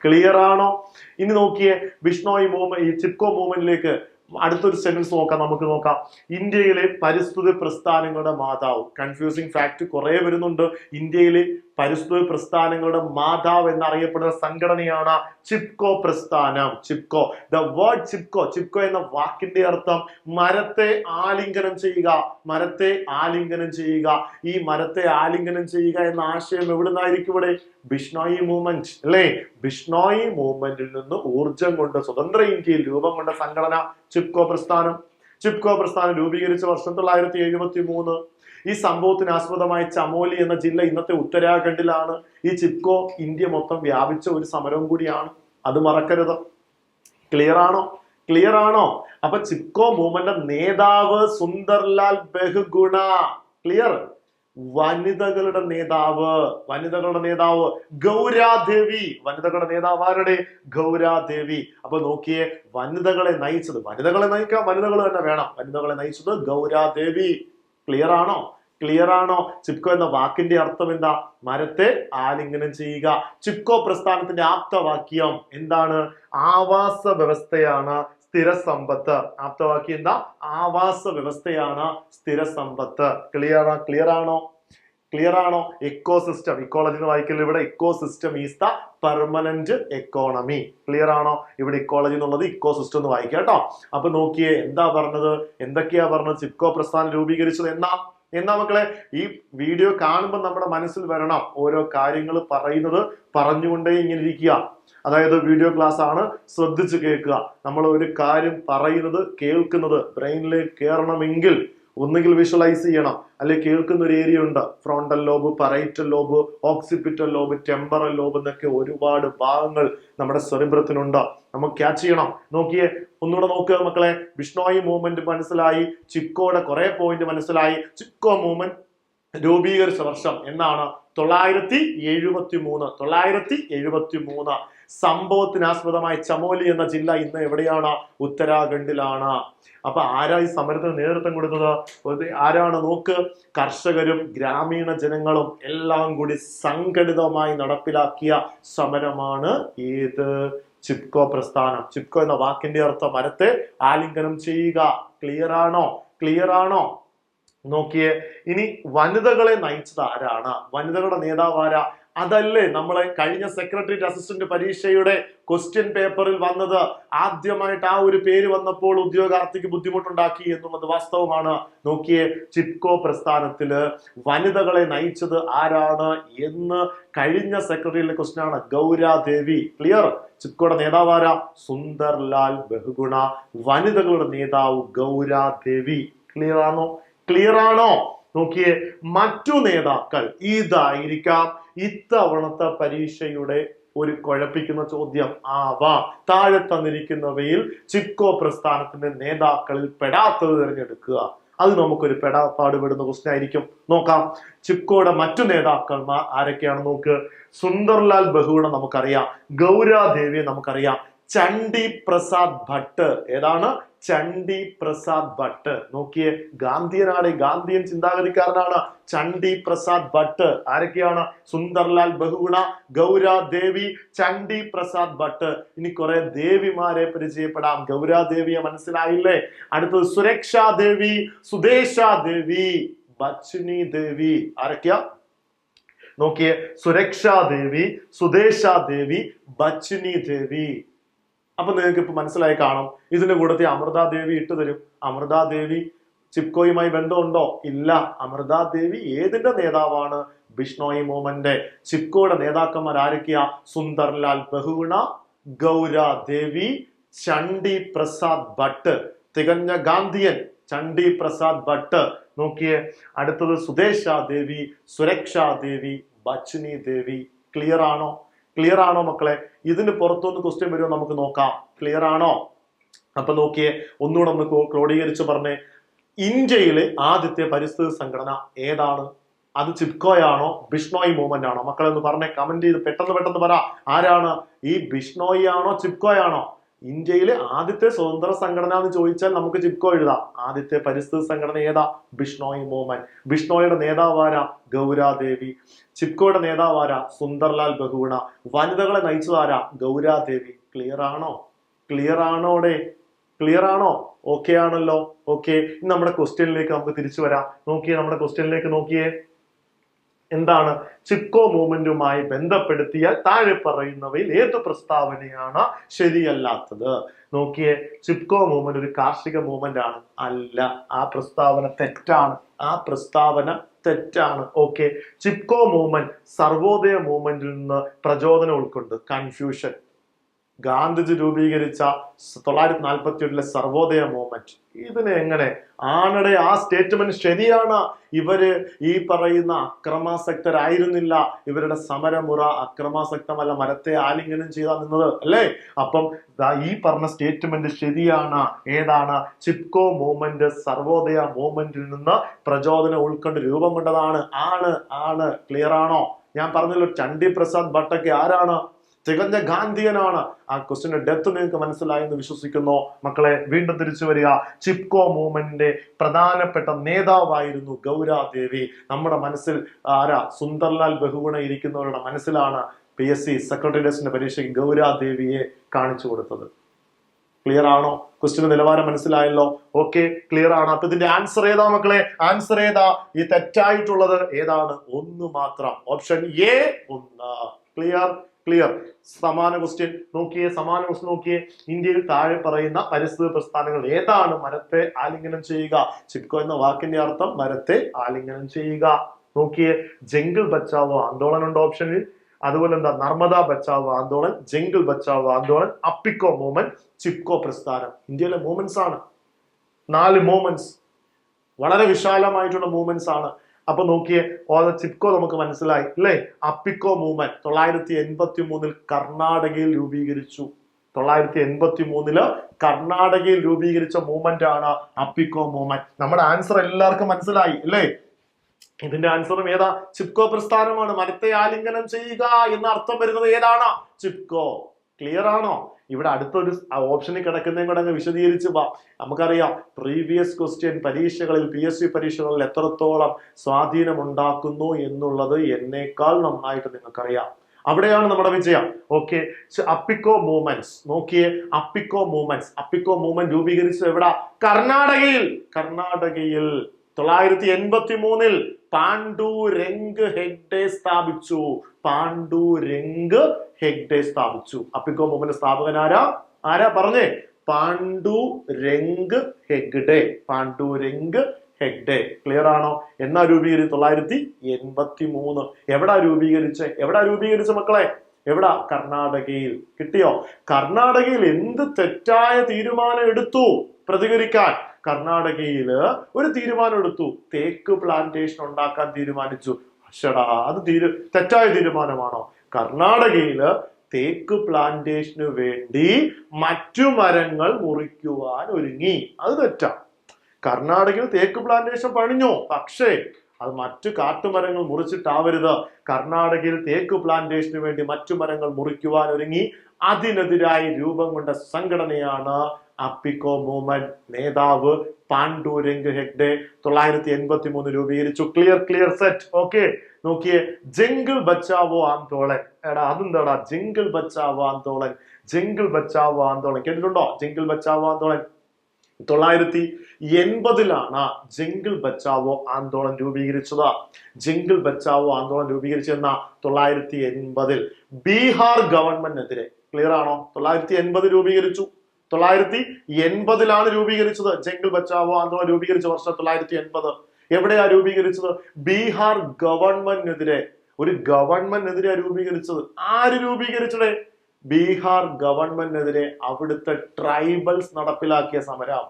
ക്ലിയർ ആണോ? ഇനി നോക്കിയേ ബിഷ്ണോയി മൂവ്മെന്റ് ഈ ചിപ്കോ മൂവ്മെന്റിലേക്ക് അടുത്തൊരു സെന്റൻസ് നോക്കാം നമുക്ക് നോക്കാം. ഇന്ത്യയിലെ പരിസ്ഥിതി പ്രസ്ഥാനങ്ങളുടെ മാതാവ്. കൺഫ്യൂസിങ് ഫാക്ട് കുറെ വരുന്നുണ്ട്. ഇന്ത്യയിലെ പരിസ്ഥിതി പ്രസ്ഥാനങ്ങളുടെ മാതാവ് എന്നറിയപ്പെടുന്ന സംഘടനയാണ് ചിപ്കോ പ്രസ്ഥാനം. ചിപ്കോ ദ വേർഡ് ചിപ്കോ ചിപ്കോ എന്ന വാക്കിന്റെ അർത്ഥം മരത്തെ ആലിംഗനം ചെയ്യുക മരത്തെ ആലിംഗനം ചെയ്യുക. ഈ മരത്തെ ആലിംഗനം ചെയ്യുക എന്ന ആശയം എവിടുന്നായിരിക്കും ഇവിടെ? ബിഷ്ണോയി മൂവ്മെന്റ് അല്ലേ? ബിഷ്ണോയി മൂവ്മെന്റിൽ നിന്ന് ഊർജം കൊണ്ട് സ്വതന്ത്ര ഇന്ത്യയിൽ രൂപം കൊണ്ട സംഘടന ചിപ്കോ പ്രസ്ഥാനം. ചിപ്കോ പ്രസ്ഥാനം രൂപീകരിച്ച വർഷം തൊള്ളായിരത്തി എഴുപത്തി മൂന്ന് ഈ സംഭവത്തിന് ആസ്പദമായ ചമോലി എന്ന ജില്ല ഇന്നത്തെ ഉത്തരാഖണ്ഡിലാണ്. ഈ ചിപ്കോ ഇന്ത്യ മൊത്തം വ്യാപിച്ച ഒരു സമരവും കൂടിയാണ്. അത് മറക്കരുത്. ക്ലിയർ ആണോ? ക്ലിയർ ആണോ? അപ്പൊ ചിപ്കോ മൂവ്മെന്റ് നേതാവ് സുന്ദർലാൽ ബഹുഗുണ. ക്ലിയർ വനിതകളുടെ നേതാവ്. വനിതകളുടെ നേതാവ് ഗൗരാദേവി. വനിതകളുടെ നേതാവ് ആരുടെ? ഗൗരാദേവി. അപ്പൊ നോക്കിയേ വനിതകളെ നയിച്ചത്. വനിതകളെ നയിക്കാൻ വനിതകൾ തന്നെ വേണം. വനിതകളെ നയിച്ചത് ഗൗരാദേവി. ക്ലിയർ ആണോ? ക്ലിയർ ആണോ? ചിപ്കോ എന്ന വാക്കിന്റെ അർത്ഥം എന്താ? മരത്തെ ആലിംഗനം ചെയ്യുക. ചിപ്കോ പ്രസ്ഥാനത്തിന്റെ ആപ്തവാക്യം എന്താണ്? ആവാസ വ്യവസ്ഥയാണ് സ്ഥിര സമ്പത്ത് ആപ്തവാക്യം എന്താ? ആവാസ വ്യവസ്ഥയാണ് സ്ഥിര സമ്പത്ത് ക്ലിയർ ക്ലിയർ ആണോ? ക്ലിയർ ആണോ എക്കോ സിസ്റ്റം ഇക്കോളജി എന്ന് വായിക്കുന്നത് ഇവിടെ ecosystem is the permanent economy clear ആണോ ഇവിടെ ഇക്കോളജി എന്നുള്ളത് ഇക്കോ സിസ്റ്റം എന്ന് വായിക്കാം കേട്ടോ. അപ്പൊ നോക്കിയേ എന്താ പറഞ്ഞത്? എന്തൊക്കെയാ പറഞ്ഞത്? സിപ്കോ പ്രസ്ഥാനം രൂപീകരിച്ചത് എന്നാ? എന്നാ മക്കളെ ഈ വീഡിയോ കാണുമ്പോൾ നമ്മുടെ മനസ്സിൽ വരണം. ഓരോ കാര്യങ്ങൾ പറയുന്നത് പറഞ്ഞുകൊണ്ടേ ഇങ്ങനെ ഇരിക്കുക. അതായത് വീഡിയോ ക്ലാസ് ആണ് ശ്രദ്ധിച്ച് കേൾക്കുക. നമ്മൾ ഒരു കാര്യം പറയുന്നത് കേൾക്കുന്നത് ബ്രെയിനിലേക്ക് കയറണമെങ്കിൽ ഒന്നുകിൽ വിഷ്വലൈസ് ചെയ്യണം. അല്ലെ കേൾക്കുന്ന ഒരു ഏരിയ ഉണ്ട്. Frontal lobe parietal lobe occipital lobe temporal lobe എന്നൊക്കെ ഒരുപാട് ഭാഗങ്ങൾ നമ്മുടെ സെറിബ്രത്തിനുണ്ട് നമുക്ക് ക്യാച്ച് ചെയ്യണം. നോക്കിയേ ഒന്നുകൂടെ നോക്കുക മക്കളെ. വിഷ്ണോയി മൂവ്മെന്റ് മനസ്സിലായി. ചിക്കോയുടെ കുറെ പോയിന്റ് മനസ്സിലായി. ചിക്കോ മൂവ്മെന്റ് രൂപീകരിച്ച വർഷം എന്നാണ്. തൊള്ളായിരത്തി എഴുപത്തി മൂന്ന് തൊള്ളായിരത്തി എഴുപത്തി മൂന്ന് സംഭവത്തിനാസ്പദമായ ചമോലി എന്ന ജില്ല ഇന്ന് എവിടെയാണ്? ഉത്തരാഖണ്ഡിലാണ്. അപ്പൊ ആരാ ഈ സമരത്തിന് നേതൃത്വം കൊടുക്കുന്നത് ആരാണ്? നോക്ക് കർഷകരും ഗ്രാമീണ ജനങ്ങളും എല്ലാം കൂടി സംഘടിതമായി നടപ്പിലാക്കിയ സമരമാണ് ഏത്? ചിപ്കോ പ്രസ്ഥാനം. ചിപ്കോ എന്ന വാക്കിന്റെ അർത്ഥം മരത്തെ ആലിംഗനം ചെയ്യുക. ക്ലിയർ ആണോ? ക്ലിയർ ആണോ? നോക്കിയേ ഇനി വനിതകളെ നയിച്ചത് ആരാണ്? വനിതകളുടെ നേതാവ് ആരാ? അതല്ലേ നമ്മളെ കഴിഞ്ഞ സെക്രട്ടറിയേറ്റ് അസിസ്റ്റന്റ് പരീക്ഷയുടെ ക്വസ്റ്റ്യൻ പേപ്പറിൽ വന്നത്? ആദ്യമായിട്ട് ആ ഒരു പേര് വന്നപ്പോൾ ഉദ്യോഗാർത്ഥിക്ക് ബുദ്ധിമുട്ടുണ്ടാക്കി എന്നുള്ളത് വാസ്തവമാണ്. നോക്കിയേ ചിപ്കോ പ്രസ്ഥാനത്തിൽ വനിതകളെ നയിച്ചത് ആരാണ് എന്ന് കഴിഞ്ഞ സെക്രട്ടറിയിലെ ക്വസ്റ്റ്യൻ ആണ് ഗൗരാദേവി ക്ലിയർ ചിപ്കോയുടെ നേതാവാരാ സുന്ദർലാൽ ബഹുഗുണ. വനിതകളുടെ നേതാവ് ഗൗരാദേവി ക്ലിയർ ആണോ? ക്ലിയർ ആണോ? നോക്കിയേ മറ്റു നേതാക്കൾ ഇതായിരിക്കാം ഇത്തവണത്തെ പരീക്ഷയുടെ ഒരു കുഴപ്പിക്കുന്ന ചോദ്യം ആവാം. താഴെ തന്നിരിക്കുന്നവയിൽ ചിക്കോ പ്രസ്ഥാനത്തിന്റെ നേതാക്കളിൽ പെടാത്തത് തിരഞ്ഞെടുക്കുക. അത് നമുക്കൊരു പെടാ പാടുപെടുന്ന ക്വസ്റ്റ്യൻ ആയിരിക്കും. നോക്കാം ചിക്കോയുടെ മറ്റു നേതാക്കന്മാർ ആരൊക്കെയാണ് നോക്ക്. സുന്ദർലാൽ ബഹുവിനെ നമുക്കറിയാം. ഗൗരാദേവിയെ നമുക്കറിയാം. ചണ്ഡി പ്രസാദ് ഭട്ട്. ഏതാണ്? ചണ്ഡി പ്രസാദ് ഭട്ട്. നോക്കിയേ ഗാന്ധിയനാണ്. ഗാന്ധിയൻ ചിന്താഗതിക്കാരനാണ്. ചണ്ഡി പ്രസാദ് ഭട്ട്. ആരൊക്കെയാണ്? സുന്ദർലാൽ ബഹുഗുണ ഗൗരാദേവി ചണ്ഡി പ്രസാദ് ഭട്ട്. ഇനി കുറെ ദേവിമാരെ പരിചയപ്പെടാം. ഗൗരാദേവിയെ മനസ്സിലായില്ലേ? അടുത്തത് സുരക്ഷാ ദേവി സുദേശാ ദേവി ബച്ചിനി ദേവി. ആരൊക്കെയാ? നോക്കിയേ സുരക്ഷാ ദേവി സുദേശാ ദേവി ബച്ചിനി ദേവി. അപ്പൊ നിങ്ങൾക്ക് ഇപ്പൊ മനസ്സിലായി കാണും. ഇതിന്റെ കൂടത്തിൽ അമൃതാ ദേവി ഇട്ടു തരും. അമൃത ദേവി ചിപ്കോയുമായി ബന്ധമുണ്ടോ? ഇല്ല. അമൃതാ ദേവി ഏതിന്റെ നേതാവാണ്? ബിഷ്ണോയി മോമന്റെ. ചിപ്കോയുടെ നേതാക്കന്മാർ ആരൊക്കെയാ? സുന്ദർലാൽ ബഹുഗുണ ഗൗര ദേവി ചണ്ഡി പ്രസാദ് ഭട്ട്. തികഞ്ഞ ഗാന്ധിയൻ ചണ്ഡി പ്രസാദ് ഭട്ട്. നോക്കിയേ അടുത്തത് സുദേശാ ദേവി സുരക്ഷാ ദേവി ബച്ചിനി ദേവി. ക്ലിയർ ആണോ? ക്ലിയർ ആണോ മക്കളെ? ഇതിന് പുറത്തുനിന്ന് ക്വസ്റ്റ്യൻ വരുമോ നമുക്ക് നോക്കാം. ക്ലിയർ ആണോ? അപ്പൊ നോക്കിയേ ഒന്നുകൂടെ ഒന്ന് ക്രോ- ക്രോഡീകരിച്ച് പറഞ്ഞേ. ഇന്ത്യയിലെ ആദ്യത്തെ പരിസ്ഥിതി സംഘടന ഏതാണ്? അത് ചിപ്കോയാണോ? ബിഷ്ണോയി മൂവ്മെന്റ് ആണോ? മക്കളെ ഒന്ന് പറഞ്ഞേ കമന്റ് ചെയ്ത് പെട്ടെന്ന് പെട്ടെന്ന് പറ. ആരാണ്? ഈ ബിഷ്ണോയി ആണോ ചിപ്കോയാണോ? ഇന്ത്യയിലെ ആദ്യത്തെ സ്വതന്ത്ര സംഘടന എന്ന് ചോദിച്ചാൽ നമുക്ക് ചിപ്കോ എഴുതാം. ആദ്യത്തെ പരിസ്ഥിതി സംഘടന ഏതാ? ബിഷ്ണോയി മൂവ്മെന്റ് ബിഷ്ണോയുടെ നേതാവാര ഗൗരാദേവി ചിപ്കോയുടെ നേതാവാര സുന്ദർലാൽ ബഹുഗുണ. വനിതകളെ നയിച്ചതാരാ ഗൗരാദേവി ക്ലിയർ ആണോ? ക്ലിയർ ആണോടെ ക്ലിയർ ആണോ? ഓക്കെ ആണല്ലോ. ഓക്കെ നമ്മുടെ ക്വസ്റ്റ്യനിലേക്ക് നമുക്ക് തിരിച്ചു വരാം. നോക്കിയേ നമ്മുടെ ക്വസ്റ്റ്യനിലേക്ക് നോക്കിയേ. എന്താണ് ചിപ്കോ മൂവ്മെന്റുമായി ബന്ധപ്പെടുത്തിയാൽ താഴെ പറയുന്നവയിൽ ഏത് പ്രസ്താവനയാണ് ശരിയല്ലാത്തത്? നോക്കിയേ ചിപ്കോ മൂവ്മെന്റ് ഒരു കാർഷിക മൂവ്മെന്റ് ആണ് അല്ല ആ പ്രസ്താവന തെറ്റാണ്. ആ പ്രസ്താവന തെറ്റാണ്. ഓക്കെ ചിപ്കോ മൂവ്മെന്റ് സർവോദയ മൂവ്മെന്റിൽ നിന്ന് പ്രചോദനം ഉൾക്കൊണ്ട് കൺഫ്യൂഷൻ. ഗാന്ധിജി രൂപീകരിച്ച തൊള്ളായിരത്തി നാൽപ്പത്തി ഏഴിലെ സർവോദയ മൂവ്മെന്റ്. ഇതിനെ എങ്ങനെ? ആണടെ ആ സ്റ്റേറ്റ്മെന്റ് ശരിയാണ്. ഇവർ ഈ പറയുന്ന അക്രമാസക്തരായിരുന്നില്ല. ഇവരുടെ സമരമുറ അക്രമാസക്തമല്ല. മരത്തെ ആലിംഗനം ചെയ്താൽ നിന്നത് അല്ലേ? അപ്പം ഈ പറഞ്ഞ സ്റ്റേറ്റ്മെന്റ് ശരിയാണ്. ഏതാണ്? ചിപ്കോ മൂവ്മെന്റ് സർവോദയ മൂവ്മെന്റിൽ നിന്ന് പ്രചോദനം ഉൾക്കൊണ്ട് രൂപം കൊണ്ടതാണ്. ആണ് ആണ്. ക്ലിയർ ആണോ? ഞാൻ പറഞ്ഞല്ലോ ചണ്ഡി പ്രസാദ് ഭട്ടക്ക് ആരാണ്? തികഞ്ഞ ഗാന്ധിയനാണ്. ആ ക്വസ്റ്റിന്റെ ഡെപ്ത് നിങ്ങൾക്ക് മനസ്സിലായെന്ന് വിശ്വസിക്കുന്നു. മക്കളെ വീണ്ടും തിരിച്ചു വരിക. ചിപ്കോ മൂവ്മെന്റിന്റെ പ്രധാനപ്പെട്ട നേതാവായിരുന്നു ഗൗരാദേവി നമ്മുടെ മനസ്സിൽ ആരാ സുന്ദർലാൽ ബഹുഗുണ ഇരിക്കുന്നവരുടെ മനസ്സിലാണ് പി എസ് സി സെക്രട്ടേറിയറ്റിന്റെ പരീക്ഷയ്ക്ക് ഗൗരാദേവിയെ കാണിച്ചു കൊടുത്തത്. ക്ലിയർ ആണോ? ക്വസ്റ്റിന് നിലവാരം മനസ്സിലായല്ലോ? ഓക്കെ ക്ലിയർ ആണ്. അപ്പൊ ഇതിന്റെ ആൻസർ ഏതാ മക്കളെ? ആൻസർ ഏതാ? ഈ തെറ്റായിട്ടുള്ളത് ഏതാണ്? ഒന്ന് മാത്രം. ഓപ്ഷൻ എ ഒന്ന്. ക്ലിയർ ക്ലിയർ സമാന ക്വസ്റ്റ്യൻ നോക്കിയേ സമാന ക്വസ്റ്റ്യൻ നോക്കിയേ. ഇന്ത്യയിൽ താഴെ പറയുന്ന പരിസ്ഥിതി പ്രസ്ഥാനങ്ങൾ ഏതാണ്? മരത്തെ ആലിംഗനം ചെയ്യുക. ചിപ്കോ എന്ന വാക്കിന്റെ അർത്ഥം മരത്തെ ആലിംഗനം ചെയ്യുക. നോക്കിയേ ജംഗിൾ ബച്ചാവോ ആന്തോളൻ ഉണ്ട് ഓപ്ഷനിൽ അതുപോലെ എന്താ? നർമ്മദ ബച്ചാവോ ആന്തോളൻ ജംഗിൾ ബച്ചാവോ ആന്തോളൻ അപ്പിക്കോ മൂവ്മെന്റ് ചിപ്കോ പ്രസ്ഥാനം. ഇന്ത്യയിലെ മൂവ്മെന്റ്സ് ആണ്. നാല് മൂവ്മെന്റ്സ് വളരെ വിശാലമായിട്ടുള്ള മൂവ്മെന്റ്സ് ആണ്. അപ്പൊ നോക്കിയേ ഓരോ ചിപ്കോ നമുക്ക് മനസ്സിലായി അല്ലേ? അപ്പിക്കോ മൂവ്മെന്റ്. തൊള്ളായിരത്തി എൺപത്തി മൂന്നിൽ കർണാടകയിൽ രൂപീകരിച്ചു. തൊള്ളായിരത്തി എൺപത്തി മൂന്നിൽ കർണാടകയിൽ രൂപീകരിച്ച മൂവ്മെന്റ് ആണ് അപ്പിക്കോ മൂവ്മെന്റ്. നമ്മുടെ ആൻസർ എല്ലാവർക്കും മനസ്സിലായി അല്ലേ? ഇതിന്റെ ആൻസറും ഏതാ? ചിപ്കോ പ്രസ്ഥാനമാണ്. മരത്തെ ആലിംഗനം ചെയ്യുക എന്ന അർത്ഥം വരുന്നത് ഏതാണ്? ചിപ്കോ. ക്ലിയർ ആണോ? ഇവിടെ അടുത്തൊരു ഓപ്ഷനിൽ കിടക്കുന്നതും കൂടെ അങ്ങ് വിശദീകരിച്ച് വാ. നമുക്കറിയാം പ്രീവിയസ് ക്വസ്റ്റ്യൻ പരീക്ഷകളിൽ പി എസ് സി പരീക്ഷകളിൽ എത്രത്തോളം സ്വാധീനം ഉണ്ടാക്കുന്നു എന്നുള്ളത് എന്നേക്കാൾ നന്നായിട്ട് നിങ്ങൾക്കറിയാം. അവിടെയാണ് നമ്മുടെ വിജയം. ഓക്കെ അപ്പിക്കോ മൂവ്മെന്റ്സ് നോക്കിയേ അപ്പിക്കോ മൂവ്മെന്റ്സ് അപ്പിക്കോ മൂവ്മെന്റ് രൂപീകരിച്ചു എവിടെ? കർണാടകയിൽ. കർണാടകയിൽ തൊള്ളായിരത്തി എൺപത്തി മൂന്നിൽ പാണ്ഡു രംഗ് ഹെഗ്ഡെ സ്ഥാപിച്ചു. പാണ്ഡു രംഗ് ഹെഗ്ഡെ സ്ഥാപിച്ചു. അപ്പിക്കോ മൂവ്മെന്റ് സ്ഥാപകൻ ആരാ? ആരാ പറഞ്ഞേ? Pandurang Hegde. Pandurang Hegde. Clear ആണോ? എന്നാ രൂപീകരിച്ചത് തൊള്ളായിരത്തി എൺപത്തി മൂന്ന് എവിടാ രൂപീകരിച്ച്? എവിടാ രൂപീകരിച്ച മക്കളെ? എവിടാ? കർണാടകയിൽ. കിട്ടിയോ? കർണാടകയിൽ എന്ത് തെറ്റായ തീരുമാനം എടുത്തു പ്രതികരിക്കാൻ? കർണാടകയിൽ ഒരു തീരുമാനം എടുത്തു. തേക്ക് പ്ലാന്റേഷൻ ഉണ്ടാക്കാൻ തീരുമാനിച്ചു. അഷടാ അത് തീരു തെറ്റായ തീരുമാനമാണോ? കർണാടകയിൽ തേക്ക് പ്ലാന്റേഷന് വേണ്ടി മറ്റു മരങ്ങൾ മുറിക്കുവാൻ ഒരുങ്ങി. അത് തെറ്റാ. കർണാടകയിൽ തേക്ക് പ്ലാന്റേഷൻ പണിഞ്ഞോ. പക്ഷേ അത് മറ്റു കാട്ടുമരങ്ങൾ മുറിച്ചിട്ടാവരുത്. കർണാടകയിൽ തേക്ക് പ്ലാന്റേഷന് വേണ്ടി മറ്റു മരങ്ങൾ മുറിക്കുവാൻ ഒരുങ്ങി. അതിനെതിരായി രൂപം കൊണ്ട സംഘടനയാണ് അപ്പിക്കോ മൂവ്മെന്റ് നേതാവ് പാണ്ഡുരംഗ് ഹെഗ്ഡെ തൊള്ളായിരത്തി എൺപത്തി മൂന്ന് രൂപീകരിച്ചു. ക്ലിയർ ക്ലിയർ സെറ്റ് ഓക്കെ നോക്കിയേ. ജംഗിൾ ബച്ചാവോ ആന്തോളൻ. എടാ അതെന്താടാ? ജംഗിൾ ബച്ചാവോ ആന്തോളൻ. ജംഗിൾ ബച്ചാവോ ആന്തോളൻ. കേട്ടിട്ടുണ്ടോ? ജംഗിൾ ബച്ചാവോ ആന്തോളൻ. തൊള്ളായിരത്തി എൺപതിലാണ് ജംഗിൾ ബച്ചാവോ ആന്തോളൻ രൂപീകരിച്ചത്. ജംഗിൾ ബച്ചാവോ ആന്തോളൻ രൂപീകരിച്ചെന്ന തൊള്ളായിരത്തി എൺപതിൽ ബീഹാർ ഗവൺമെന്റിനെതിരെ. ക്ലിയർ ആണോ? തൊള്ളായിരത്തി എൺപത് രൂപീകരിച്ചു. തൊള്ളായിരത്തി എൺപതിലാണ് രൂപീകരിച്ചത്. ജംഗിൾ ബച്ചാവോ ആന്തോളൻ രൂപീകരിച്ച വർഷം തൊള്ളായിരത്തി എൺപത് എവിടെയാ രൂപീകരിച്ചത്? ബീഹാർ ഗവൺമെന്റിനെതിരെ. ഒരു ഗവൺമെന്റിനെതിരെ രൂപീകരിച്ചത്. ആര് രൂപീകരിച്ചത്? ബീഹാർ ഗവൺമെന്റിനെതിരെ അവിടുത്തെ ട്രൈബൽസ് നടപ്പിലാക്കിയ സമരം.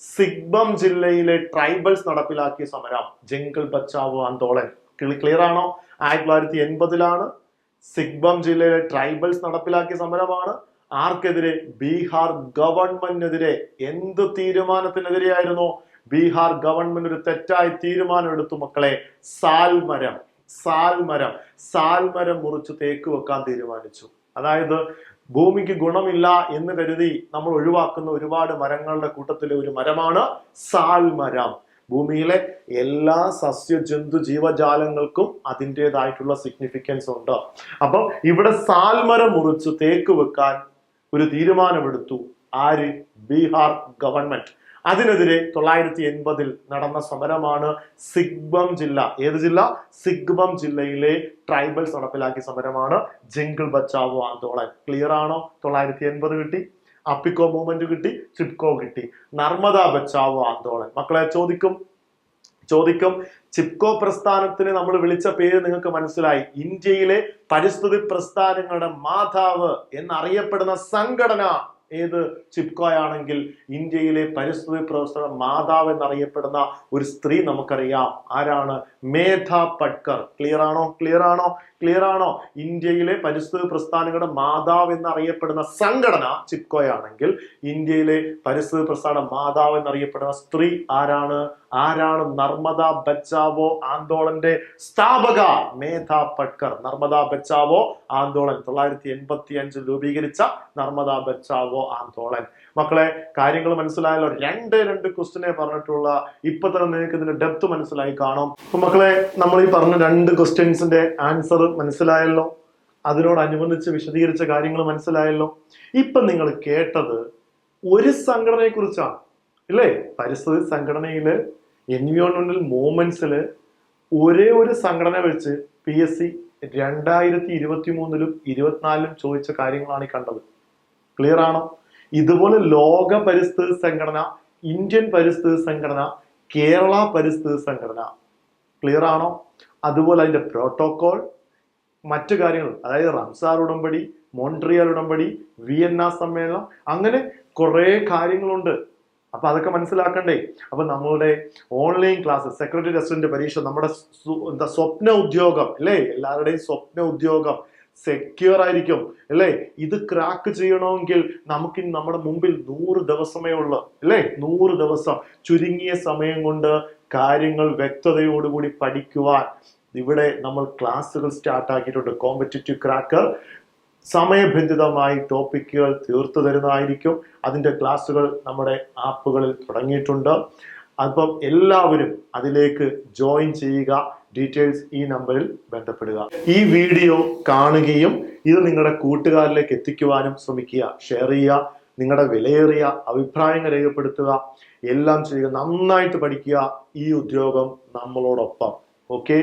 സിഗ്ബം ജില്ലയിലെ ട്രൈബൽസ് നടപ്പിലാക്കിയ സമരം. ജംഗിൾ ബച്ചാവോ ആന്തോളൻ ക്ലിയർ ആണോ? ആയിരത്തി തൊള്ളായിരത്തി എൺപതിലാണ് സിഗ്ബം ജില്ലയിലെ ട്രൈബൽസ് നടപ്പിലാക്കിയ സമരമാണ്. ആർക്കെതിരെ? ബീഹാർ ഗവൺമെന്റിനെതിരെ. എന്ത് തീരുമാനത്തിനെതിരെയായിരുന്നു? ബീഹാർ ഗവൺമെന്റ് ഒരു തെറ്റായ തീരുമാനം എടുത്തു മക്കളെ. സാൽമരം. സാൽമരം. സാൽമരം മുറിച്ച് തേക്ക് വെക്കാൻ തീരുമാനിച്ചു. അതായത് ഭൂമിക്ക് ഗുണമില്ല എന്ന് കരുതി നമ്മൾ ഒഴിവാക്കുന്ന ഒരുപാട് മരങ്ങളുടെ കൂട്ടത്തിലെ ഒരു മരമാണ് സാൽമരം. ഭൂമിയിലെ എല്ലാ സസ്യജന്തു ജീവജാലങ്ങൾക്കും അതിന്റെതായിട്ടുള്ള സിഗ്നിഫിക്കൻസ് ഉണ്ട്. അപ്പം ഇവിടെ സാൽമരം മുറിച്ച് തേക്ക് വെക്കാൻ ഒരു തീരുമാനമെടുത്തു. ആര്? ബീഹാർ ഗവൺമെന്റ്. അതിനെതിരെ തൊള്ളായിരത്തി എൺപതിൽ നടന്ന സമരമാണ് സിഗ്ബം ജില്ല. ഏത് ജില്ല? സിഗ്ബം ജില്ലയിലെ ട്രൈബൽസ് നടപ്പിലാക്കിയ സമരമാണ് ജംഗിൾ ബച്ചാവോ ആന്തോളൻ ക്ലിയർ ആണോ? തൊള്ളായിരത്തി എൺപത് കിട്ടി. അപ്പിക്കോ മൂവ്മെന്റ് കിട്ടി ചിപ്കോ കിട്ടി. നർമ്മദ ബച്ചാവോ ആന്തോളൻ. മക്കളെ ചോദിക്കും ചോദിക്കും ചിപ്കോ പ്രസ്ഥാനത്തിന് നമ്മൾ വിളിച്ച പേര് നിങ്ങൾക്ക് മനസ്സിലായി. ഇന്ത്യയിലെ പരിസ്ഥിതി പ്രസ്ഥാനങ്ങളുടെ മാതാവ് എന്നറിയപ്പെടുന്ന സംഘടന ഏത്? ചിപ്കോയാണെങ്കിൽ ഇന്ത്യയിലെ പരിസ്ഥിതി പ്രവർത്തന മാതാവ് എന്നറിയപ്പെടുന്ന ഒരു സ്ത്രീ നമുക്കറിയാം. ആരാണ്? മേധ പട്കർ. ക്ലിയർ ആണോ? ക്ലിയർ ആണോ? ക്ലിയർ ആണോ? ഇന്ത്യയിലെ പരിസ്ഥിതി പ്രസ്ഥാനങ്ങളുടെ മാതാവ് എന്നറിയപ്പെടുന്ന സംഘടന ചിപ്കോയാണെങ്കിൽ ഇന്ത്യയിലെ പരിസ്ഥിതി പ്രസ്ഥാന മാതാവ് എന്നറിയപ്പെടുന്ന സ്ത്രീ ആരാണ്? ആരാണ് നർമ്മദ ബച്ചാവോ ആന്തോളന്റെ സ്ഥാപക? മേധ പട്കർ. നർമ്മദ ബച്ചാവോ ആന്തോളൻ. തൊള്ളായിരത്തി എൺപത്തി അഞ്ചിൽ രൂപീകരിച്ച നർമ്മദ ബച്ചാവോ ആന്തോളൻ. മക്കളെ കാര്യങ്ങൾ മനസ്സിലായല്ലോ. രണ്ട് രണ്ട് ക്വസ്റ്റിനെ പറഞ്ഞിട്ടുള്ള ഇപ്പൊ തന്നെ നിങ്ങൾക്ക് ഇതിന്റെ ഡെപ്ത് മനസ്സിലായി കാണും മക്കളെ നമ്മൾ ഈ പറഞ്ഞ രണ്ട് ക്വസ്റ്റ്യൻസിന്റെ ആൻസർ മനസ്സിലായല്ലോ. അതിനോടനുബന്ധിച്ച് വിശദീകരിച്ച കാര്യങ്ങൾ മനസ്സിലായല്ലോ. ഇപ്പൊ നിങ്ങൾ കേട്ടത് ഒരു സംഘടനയെ കുറിച്ചാണ് ഇല്ലേ? പരിസ്ഥിതി സംഘടനയിൽ എൻവിയോൺമെന്റൽ മൂവ്മെന്റ്സിൽ ഒരേ ഒരു സംഘടന വെച്ച് പി എസ് സി രണ്ടായിരത്തി ഇരുപത്തി മൂന്നിലും ഇരുപത്തിനാലിലും ചോദിച്ച കാര്യങ്ങളാണ് ഈ കണ്ടത്. ക്ലിയർ ആണോ? ഇതുപോലെ ലോക പരിസ്ഥിതി സംഘടന ഇന്ത്യൻ പരിസ്ഥിതി സംഘടന കേരള പരിസ്ഥിതി സംഘടന ക്ലിയർ ആണോ? അതുപോലെ അതിന്റെ പ്രോട്ടോകോൾ മറ്റു കാര്യങ്ങൾ അതായത് റംസാർ ഉടമ്പടി മോൺട്രിയൽ ഉടമ്പടി വിയന്ന സമ്മേളനം അങ്ങനെ കുറേ കാര്യങ്ങളുണ്ട്. അപ്പൊ അതൊക്കെ മനസ്സിലാക്കണ്ടേ? അപ്പൊ നമ്മളുടെ ഓൺലൈൻ ക്ലാസ് സെക്രട്ടറി അസിസ്റ്റന്റ് പരീക്ഷ നമ്മുടെ എന്താ സ്വപ്ന ഉദ്യോഗം അല്ലേ? എല്ലാവരുടെയും സ്വപ്ന ഉദ്യോഗം സെക്യൂർ ആയിരിക്കും അല്ലേ? ഇത് ക്രാക്ക് ചെയ്യണമെങ്കിൽ നമുക്ക് നമ്മുടെ മുമ്പിൽ നൂറ് ദിവസമേ ഉള്ളൂ അല്ലേ? നൂറ് ദിവസം ചുരുങ്ങിയ സമയം കൊണ്ട് കാര്യങ്ങൾ വ്യക്തതയോടുകൂടി പഠിക്കുവാൻ ഇവിടെ നമ്മൾ ക്ലാസ്സുകൾ സ്റ്റാർട്ട് ആക്കിയിട്ടുണ്ട്. കോമ്പറ്റേറ്റീവ് ക്രാക്കർ സമയബന്ധിതമായി ടോപ്പിക്കുകൾ തീർത്തു തരുന്നതായിരിക്കും. അതിന്റെ ക്ലാസ്സുകൾ നമ്മുടെ ആപ്പുകളിൽ തുടങ്ങിയിട്ടുണ്ട്. അപ്പം എല്ലാവരും അതിലേക്ക് ജോയിൻ ചെയ്യുക. ഡീറ്റെയിൽസ് ഈ നമ്പറിൽ ബന്ധപ്പെടുക. ഈ വീഡിയോ കാണുകയും ഇത് നിങ്ങളുടെ കൂട്ടുകാരിലേക്ക് എത്തിക്കുവാനും ശ്രമിക്കുക. ഷെയർ ചെയ്യുക. നിങ്ങളുടെ വിലയേറിയ അഭിപ്രായങ്ങൾ രേഖപ്പെടുത്തുക എല്ലാം ചെയ്യുക നന്നായിട്ട് പഠിക്കുക ഈ ഉദ്യോഗം നമ്മളോടൊപ്പം. ഓക്കെ